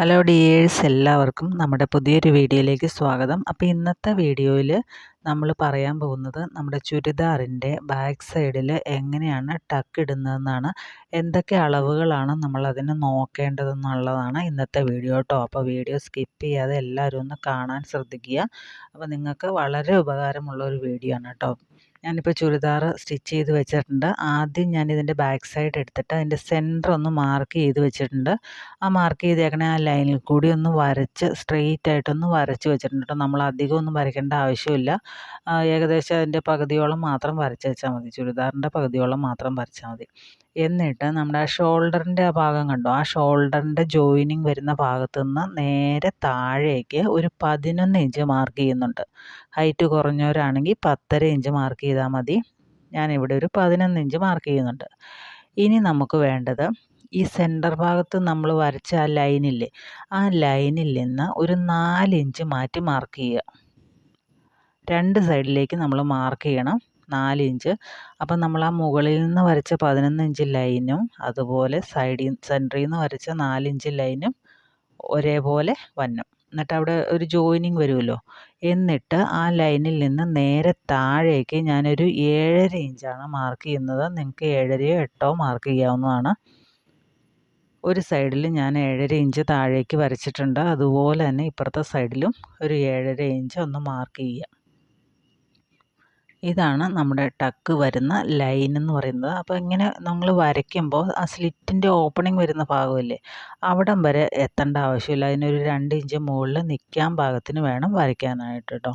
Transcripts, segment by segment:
Hello dears എല്ലാവർക്കും നമ്മുടെ പുതിയൊരു വീഡിയോയിലേക്ക് സ്വാഗതം. അപ്പോൾ ഇന്നത്തെ വീഡിയോയിൽ നമ്മൾ പറയാൻ പോകുന്നത് നമ്മുടെ ചുരിദാറിന്റെ ബാക്ക് സൈഡിൽ എങ്ങനെയാണ് ടക്ക് ഇടുന്നതെന്നാണ്. എന്തൊക്കെ അളവുകളാണ് നമ്മൾ അതിന് നോക്കേണ്ടതെന്നുള്ളതാണ് ഇന്നത്തെ വീഡിയോ കേട്ടോ അപ്പോൾ വീഡിയോ സ്കിപ്പ് ചെയ്യാതെ എല്ലാവരും ഒന്ന് കാണാൻ ശ്രദ്ധിക്കുക. അപ്പോൾ നിങ്ങൾക്ക് വളരെ ഉപകാരമുള്ള ഒരു വീഡിയോ ആണ് കേട്ടോ ഞാനിപ്പോൾ ചുരിദാർ സ്റ്റിച്ച് ചെയ്ത് വെച്ചിട്ടുണ്ട്. ആദ്യം ഞാൻ ഇതിന്റെ ബാക്ക് സൈഡ് എടുത്തിട്ട് അതിന്റെ സെന്റർ ഒന്ന് മാർക്ക് ചെയ്ത് വെച്ചിട്ടുണ്ട്. ആ മാർക്ക് ചെയ്തേക്കണ ആ ലൈനിൽ കൂടി ഒന്ന് വരച്ച് സ്ട്രെയിറ്റ് ആയിട്ടൊന്ന് വരച്ച് വെച്ചിട്ടുണ്ട് കേട്ടോ നമ്മൾ അധികം ഒന്നും വരയ്ക്കേണ്ട ആവശ്യമില്ല. ഏകദേശം അതിന്റെ പകുതിയോളം മാത്രം വരച്ച് വെച്ചാൽ മതി. ചുരിദാറിന്റെ പകുതിയോളം മാത്രം വരച്ചാൽ മതി. എന്നിട്ട് നമ്മുടെ ആ ഷോൾഡറിന്റെ ആ ഭാഗം കണ്ടോ? ആ ഷോൾഡറിന്റെ ജോയിനിങ് വരുന്ന ഭാഗത്തു നിന്ന് നേരെ താഴേക്ക് ഒരു പതിനൊന്ന് ഇഞ്ച് മാർക്ക് ചെയ്യുന്നുണ്ട്. ഹൈറ്റ് കുറഞ്ഞവരാണെങ്കിൽ പത്തര ഇഞ്ച് മാർക്ക് ചെയ്താൽ മതി. ഞാനിവിടെ ഒരു പതിനൊന്ന് ഇഞ്ച് മാർക്ക് ചെയ്യുന്നുണ്ട്. ഇനി നമുക്ക് വേണ്ടത് ഈ സെന്റർ ഭാഗത്ത് നമ്മൾ വരച്ച ആ ലൈനില്ലേ ആ ലൈനിൽ നിന്ന് ഒരു നാലിഞ്ച് മാറ്റി മാർക്ക് ചെയ്യുക. രണ്ട് സൈഡിലേക്ക് നമ്മൾ മാർക്ക് ചെയ്യണം. നാല് ഇഞ്ച്. അപ്പം നമ്മൾ ആ മുകളിൽ നിന്ന് വരച്ച പതിനൊന്ന് ഇഞ്ച് ലൈനും അതുപോലെ സൈഡിൽ സെന്ററിൽ നിന്ന് വരച്ച നാല് ഇഞ്ച് ലൈനും ഒരേപോലെ വന്നും. എന്നിട്ട് അവിടെ ഒരു ജോയിനിങ് വരുമല്ലോ? എന്നിട്ട് ആ ലൈനിൽ നിന്ന് നേരെ താഴേക്ക് ഞാനൊരു ഏഴര ഇഞ്ചാണ് മാർക്ക് ചെയ്യുന്നത്. നിങ്ങൾക്ക് ഏഴരയോ എട്ടോ മാർക്ക് ചെയ്യാവുന്നതാണ്. ഒരു സൈഡിൽ ഞാൻ ഏഴര ഇഞ്ച് താഴേക്ക് വരച്ചിട്ടുണ്ട്. അതുപോലെ തന്നെ ഇപ്പുറത്തെ സൈഡിലും ഒരു ഏഴര ഇഞ്ച് ഒന്ന് മാർക്ക് ചെയ്യുക. ഇതാണ് നമ്മുടെ ടക്ക് വരുന്ന ലൈൻ എന്ന് പറയുന്നത്. അപ്പോൾ ഇങ്ങനെ നമ്മൾ വരയ്ക്കുമ്പോൾ ആ സ്ലിറ്റിന്റെ ഓപ്പണിംഗ് വരുന്ന ഭാഗമില്ലേ അവിടം വരെ എത്തേണ്ട ആവശ്യമില്ല. അതിനൊരു രണ്ട് ഇഞ്ച് മുകളിൽ നിൽക്കാൻ ഭാഗത്തിന് വേണം വരയ്ക്കാനായിട്ട് കേട്ടോ.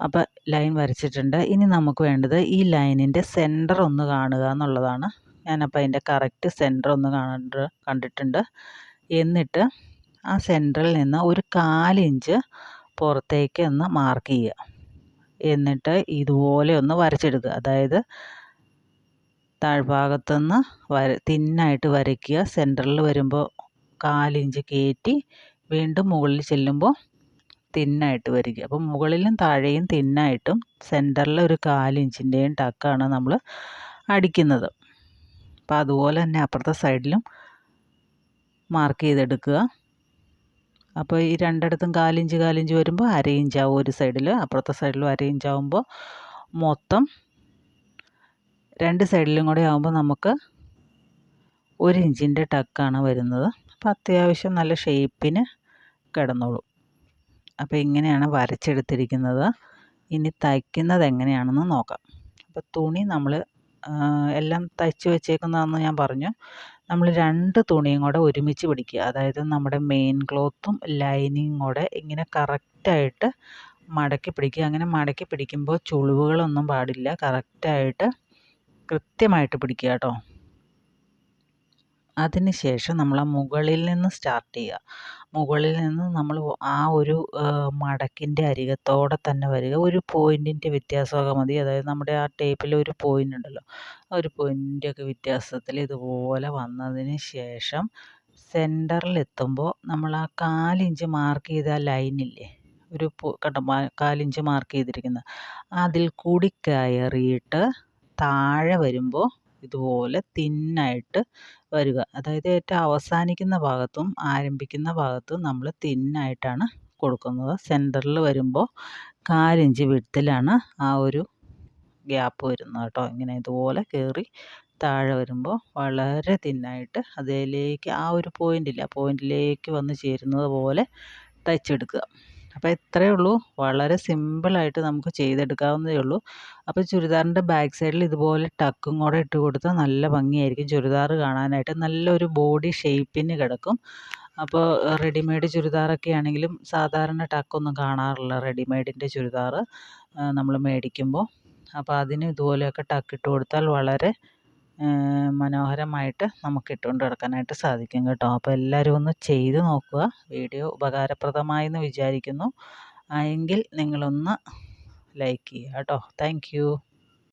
അപ്പോൾ ലൈൻ വരച്ചിട്ടുണ്ട്. ഇനി നമുക്ക് വേണ്ടത് ഈ ലൈനിന്റെ സെന്റർ ഒന്ന് കാണുക എന്നുള്ളതാണ്. ഞാനപ്പോൾ അതിന്റെ കറക്റ്റ് സെന്റർ ഒന്ന് കാണേണ്ട കണ്ടിട്ടുണ്ട്. എന്നിട്ട് ആ സെന്ററിൽ നിന്ന് ഒരു കാലിഞ്ച് പുറത്തേക്ക് ഒന്ന് മാർക്ക് ചെയ്യുക. എന്നിട്ട് ഇതുപോലെ ഒന്ന് വരച്ചെടുക്കുക. അതായത് താഴ്ഭാഗത്തുനിന്ന് വര തിന്നായിട്ട് വരയ്ക്കുക. സെന്ററിൽ വരുമ്പോൾ കാലിഞ്ച് കയറ്റി വീണ്ടും മുകളിൽ ചെല്ലുമ്പോൾ തിന്നായിട്ട് വരിക അപ്പം മുകളിലും താഴെയും തിന്നായിട്ടും സെന്ററിൽ ഒരു കാലിഞ്ചിന്റെയും ടക്കാണ് നമ്മൾ അടിക്കുന്നത്. അപ്പോൾ അതുപോലെ തന്നെ അപ്പുറത്തെ സൈഡിലും മാർക്ക് ചെയ്തെടുക്കുക. അപ്പോൾ ഈ രണ്ടിടത്തും കാലിഞ്ച് കാലിഞ്ച് വരുമ്പോൾ അര ഇഞ്ചാവും ഒരു സൈഡിൽ അപ്പുറത്തെ സൈഡിലും അര ഇഞ്ചാവുമ്പോൾ മൊത്തം രണ്ട് സൈഡിലും കൂടെ ആകുമ്പോൾ നമുക്ക് ഒരു ഇഞ്ചിന്റെ ടക്കാണ് വരുന്നത്. അപ്പോൾ അത്യാവശ്യം നല്ല ഷേപ്പിന് കിടന്നോളും. അപ്പോൾ ഇങ്ങനെയാണ് വരച്ചെടുത്തിരിക്കുന്നത്. ഇനി തയ്ക്കുന്നത് എങ്ങനെയാണെന്ന് നോക്കാം. അപ്പോൾ തുണി നമ്മൾ എല്ലാം തയ്ച്ച് വെച്ചേക്കുന്നതാണെന്ന് ഞാൻ പറഞ്ഞു. നമ്മൾ രണ്ട് തുണിയും കൂടെ ഒരുമിച്ച് പിടിക്കുക. അതായത് നമ്മുടെ മെയിൻ ക്ലോത്തും ലൈനിങ്ങും കൂടെ ഇങ്ങനെ കറക്റ്റായിട്ട് മടക്കി പിടിക്കുക. അങ്ങനെ മടക്കി പിടിക്കുമ്പോൾ ചുളിവുകളൊന്നും പാടില്ല. കറക്റ്റായിട്ട് കൃത്യമായിട്ട് പിടിക്കുക കേട്ടോ. അതിന് ശേഷം നമ്മൾ ആ മുകളിൽ നിന്ന് സ്റ്റാർട്ട് ചെയ്യുക. മുകളിൽ നിന്ന് നമ്മൾ ആ ഒരു മടക്കിന്റെ അരികത്തോടെ തന്നെ വരിക. ഒരു പോയിന്റിന്റെ വ്യത്യാസമൊക്കെ മതി. അതായത് നമ്മുടെ ആ ടേപ്പിൽ ഒരു പോയിന്റ് ഉണ്ടല്ലോ. ആ ഒരു പോയിന്റിന്റെ ഒക്കെ വ്യത്യാസത്തിൽ ഇതുപോലെ വന്നതിന് ശേഷം സെന്ററിലെത്തുമ്പോൾ നമ്മൾ ആ കാലിഞ്ച് മാർക്ക് ചെയ്ത ആ ലൈനില്ലേ ഒരു കണ്ടോ? കാലിഞ്ച് മാർക്ക് ചെയ്തിരിക്കുന്ന അതിൽ കൂടി കയറിയിട്ട് താഴെ വരുമ്പോൾ ഇതുപോലെ തിന്നായിട്ട് വരിക. അതായത് ഏറ്റവും അവസാനിക്കുന്ന ഭാഗത്തും ആരംഭിക്കുന്ന ഭാഗത്തും നമ്മൾ തിന്നായിട്ടാണ് കൊടുക്കുന്നത്. സെന്ററിൽ വരുമ്പോൾ കാലിഞ്ച് വിടത്തിലാണ് ആ ഒരു ഗ്യാപ്പ് വരുന്നത് കേട്ടോ. ഇങ്ങനെ ഇതുപോലെ കയറി താഴെ വരുമ്പോൾ വളരെ തിന്നായിട്ട് അതിലേക്ക് ആ ഒരു പോയിന്റില്ല പോയിന്റിലേക്ക് വന്ന് ചേരുന്നത് പോലെ തയ്ച്ചെടുക്കുക. അപ്പോൾ ഇത്രയേ ഉള്ളൂ. വളരെ സിമ്പിളായിട്ട് നമുക്ക് ചെയ്തെടുക്കാവുന്നതേ ഉള്ളൂ. അപ്പോൾ ചുരിദാറിന്റെ ബാക്ക് സൈഡിൽ ഇതുപോലെ ടക്കും കൂടെ ഇട്ട് കൊടുത്താൽ നല്ല ഭംഗിയായിരിക്കും ചുരിദാർ കാണാനായിട്ട്. നല്ലൊരു ബോഡി ഷേപ്പിന് കിടക്കും. അപ്പോൾ റെഡിമെയ്ഡ് ചുരിദാറൊക്കെ ആണെങ്കിലും സാധാരണ ടക്കൊന്നും കാണാറില്ല റെഡിമെയ്ഡിന്റെ ചുരിദാർ നമ്മൾ മേടിക്കുമ്പോൾ അപ്പോൾ അതിന് ഇതുപോലെയൊക്കെ ടക്കിട്ട് കൊടുത്താൽ വളരെ മനോഹരമായിട്ട് നമുക്ക് ഇട്ടുകൊണ്ട് നടക്കാനായിട്ട് സാധിക്കും കേട്ടോ. അപ്പോൾ എല്ലാവരും ഒന്ന് ചെയ്ത് നോക്കുക. വീഡിയോ ഉപകാരപ്രദമായി എന്ന് വിചാരിക്കുന്നു എങ്കിൽ നിങ്ങളൊന്ന് ലൈക്ക് ചെയ്യുക കേട്ടോ. താങ്ക്